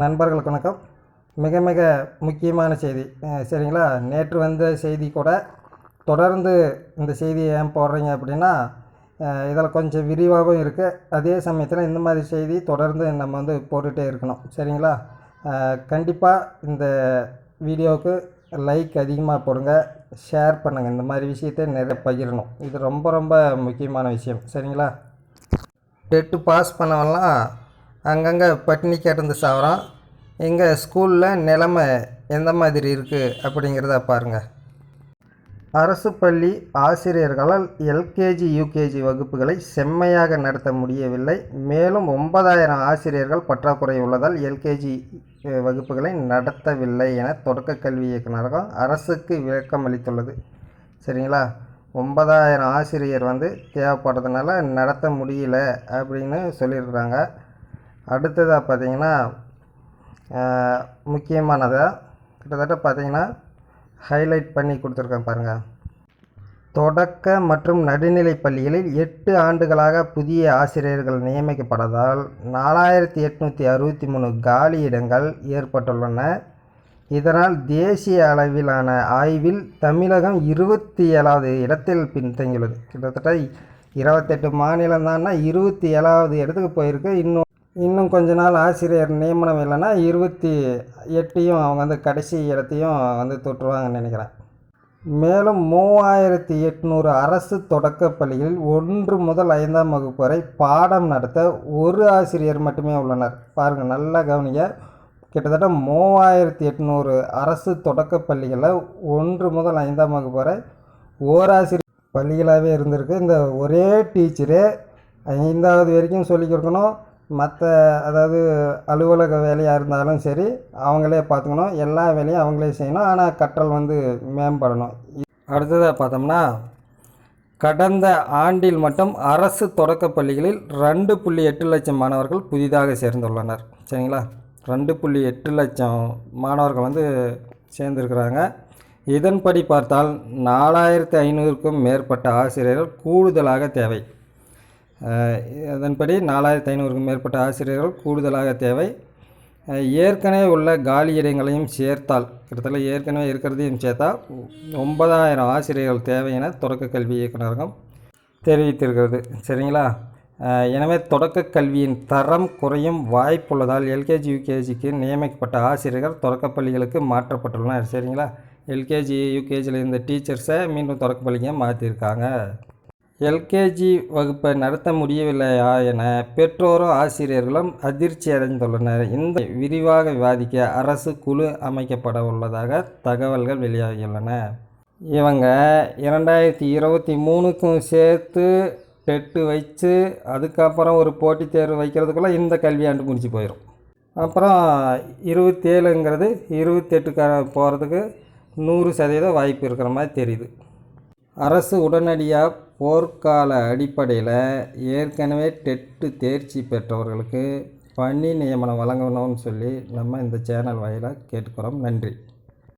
நண்பர்களுக்கு வணக்கம். மிக மிக முக்கியமான செய்தி. சரிங்களா? நேற்று வந்த செய்தி கூட தொடர்ந்து இந்த செய்தியை ஏன் போடுறீங்க அப்படின்னா இதில் கொஞ்சம் விரிவாகவும் இருக்குது அதே சமயத்தில் இந்த மாதிரி செய்தி தொடர்ந்து நம்ம வந்து போட்டுகிட்டே இருக்கணும். சரிங்களா? கண்டிப்பாக இந்த வீடியோவுக்கு லைக் அதிகமாக போடுங்க. ஷேர் பண்ணுங்கள் இந்த மாதிரி விஷயத்தை நிறைய பகிரணும். இது ரொம்ப ரொம்ப முக்கியமான விஷயம். சரிங்களா? டெட்டு பாஸ் பண்ணவெல்லாம் அங்கங்கே பட்டினி கிடந்து சாவறான். எங்கள் ஸ்கூலில் நிலைமை எந்த மாதிரி இருக்குது அப்படிங்கிறத பாருங்கள் அரசு பள்ளி ஆசிரியர்களால் எல்கேஜி யூகேஜி வகுப்புகளை செம்மையாக நடத்த முடியவில்லை. மேலும் ஒன்பதாயிரம் ஆசிரியர்கள் பற்றாக்குறை உள்ளதால் எல்கேஜி வகுப்புகளை நடத்தவில்லை என தொடக்க கல்வி இயக்குநரகம் அரசுக்கு விளக்கம் அளித்துள்ளது. சரிங்களா? ஒன்பதாயிரம் ஆசிரியர் வந்து தேவைப்படுறதுனால நடத்த முடியல அப்படின்னு சொல்லியிருக்கிறாங்க. அடுத்ததாக பார்த்தீங்கன்னா முக்கியமானதாக கிட்டத்தட்ட பார்த்தீங்கன்னா ஹைலைட் பண்ணி கொடுத்துருக்கேன் பாருங்கள் தொடக்க மற்றும் நடுநிலை பள்ளிகளில் எட்டு ஆண்டுகளாக புதிய ஆசிரியர்கள் நியமிக்கப்பட்டதால் நாலாயிரத்தி எட்நூற்றி அறுபத்தி மூணு காலி இடங்கள் ஏற்பட்டுள்ளன. இதனால் தேசிய அளவிலான ஆய்வில் தமிழகம் இருபத்தி ஏழாவது இடத்தில் பின்தங்கியுள்ளது. கிட்டத்தட்ட இருபத்தெட்டு மாநிலம் தான்னா இருபத்தி ஏழாவது இடத்துக்கு போயிருக்கு. இன்னும் இன்னும் கொஞ்ச நாள் ஆசிரியர் நியமனம் இல்லைன்னா இருபத்தி எட்டையும் அவங்க வந்து கடைசி இடத்தையும் வந்து தொற்றுவாங்கன்னு நினைக்கிறேன். மேலும் மூவாயிரத்தி எட்நூறு அரசு தொடக்கப் பள்ளிகளில் ஒன்று முதல் ஐந்தாம் வகுப்பு வரை பாடம் நடத்த ஒரு ஆசிரியர் மட்டுமே உள்ளனர். பாருங்கள் நல்லா கவனிங்க. கிட்டத்தட்ட மூவாயிரத்தி எட்நூறு அரசு தொடக்கப் பள்ளிகளில் ஒன்று முதல் ஐந்தாம் வகுப்பு வரை ஓராசிரியர் பள்ளிகளாகவே இருந்திருக்கு. இந்த ஒரே டீச்சரே ஐந்தாவது வரைக்கும் சொல்லிக் கொடுக்கணும். மற்ற அதாவது அலுவலக வேலையாக இருந்தாலும் சரி அவங்களே பார்த்துக்கணும். எல்லா வேலையும் அவங்களே செய்யணும். ஆனால் கற்றல் வந்து மேம்படணும். அடுத்ததாக பார்த்தோம்னா கடந்த ஆண்டில் மட்டும் அரசு தொடக்கப் பள்ளிகளில் ரெண்டு புள்ளி எட்டு லட்சம் மாணவர்கள் புதிதாக சேர்ந்துள்ளனர். சரிங்களா? ரெண்டு புள்ளி எட்டு லட்சம் மாணவர்கள் வந்து சேர்ந்துருக்கிறாங்க. இதன்படி பார்த்தால் நாலாயிரத்து ஐநூறுக்கும் மேற்பட்ட ஆசிரியர்கள் கூடுதலாக தேவை. அதன்படி நாலாயிரத்தி ஐநூறுக்கும் மேற்பட்ட ஆசிரியர்கள் கூடுதலாக தேவை. ஏற்கனவே உள்ள காலி இடங்களையும் சேர்த்தால் கிட்டத்தட்ட ஏற்கனவே இருக்கிறதையும் சேர்த்தா ஒன்பதாயிரம் ஆசிரியர்கள் தேவை என தொடக்க கல்வி இயக்குநரகம் தெரிவித்திருக்கிறது. சரிங்களா? எனவே தொடக்க கல்வியின் தரம் குறையும் வாய்ப்புள்ளதால் எல்கேஜி யூகேஜிக்கு நியமிக்கப்பட்ட ஆசிரியர்கள் தொடக்கப்பள்ளிகளுக்கு மாற்றப்பட்டுள்ளனர். சரிங்களா? எல்கேஜி யூகேஜியில் இருந்த டீச்சர்ஸை மீண்டும் தொடக்க பள்ளிங்க மாற்றிருக்காங்க எல்கேஜி வகுப்பை நடத்த முடியவில்லையா என பெற்றோரும் ஆசிரியர்களும் அதிர்ச்சி அடைந்துள்ளனர். இந்த விரிவாக விவாதிக்க அரசு குழு அமைக்கப்பட உள்ளதாக தகவல்கள் வெளியாகியுள்ளன. இவங்க இரண்டாயிரத்தி இருபத்தி மூணுக்கும் சேர்த்து டெட்டு வச்சு அதுக்கப்புறம் ஒரு போட்டித் தேர்வு வைக்கிறதுக்குள்ளே இந்த கல்வியாண்டு முடிச்சு போயிடும் அப்புறம் இருபத்தேழுங்கிறது இருபத்தெட்டுக்கார போகிறதுக்கு நூறு சதவீதம் வாய்ப்பு இருக்கிற மாதிரி தெரியுது. அரசு உடனடியாக போர்க்கால அடிப்படையில் ஏற்கனவே டெட்டு தேர்ச்சி பெற்றவர்களுக்கு பணி நியமனம் வழங்கணும்னு சொல்லி நம்ம இந்த சேனல் வாயிலாக கேட்டுக்கிறோம். நன்றி.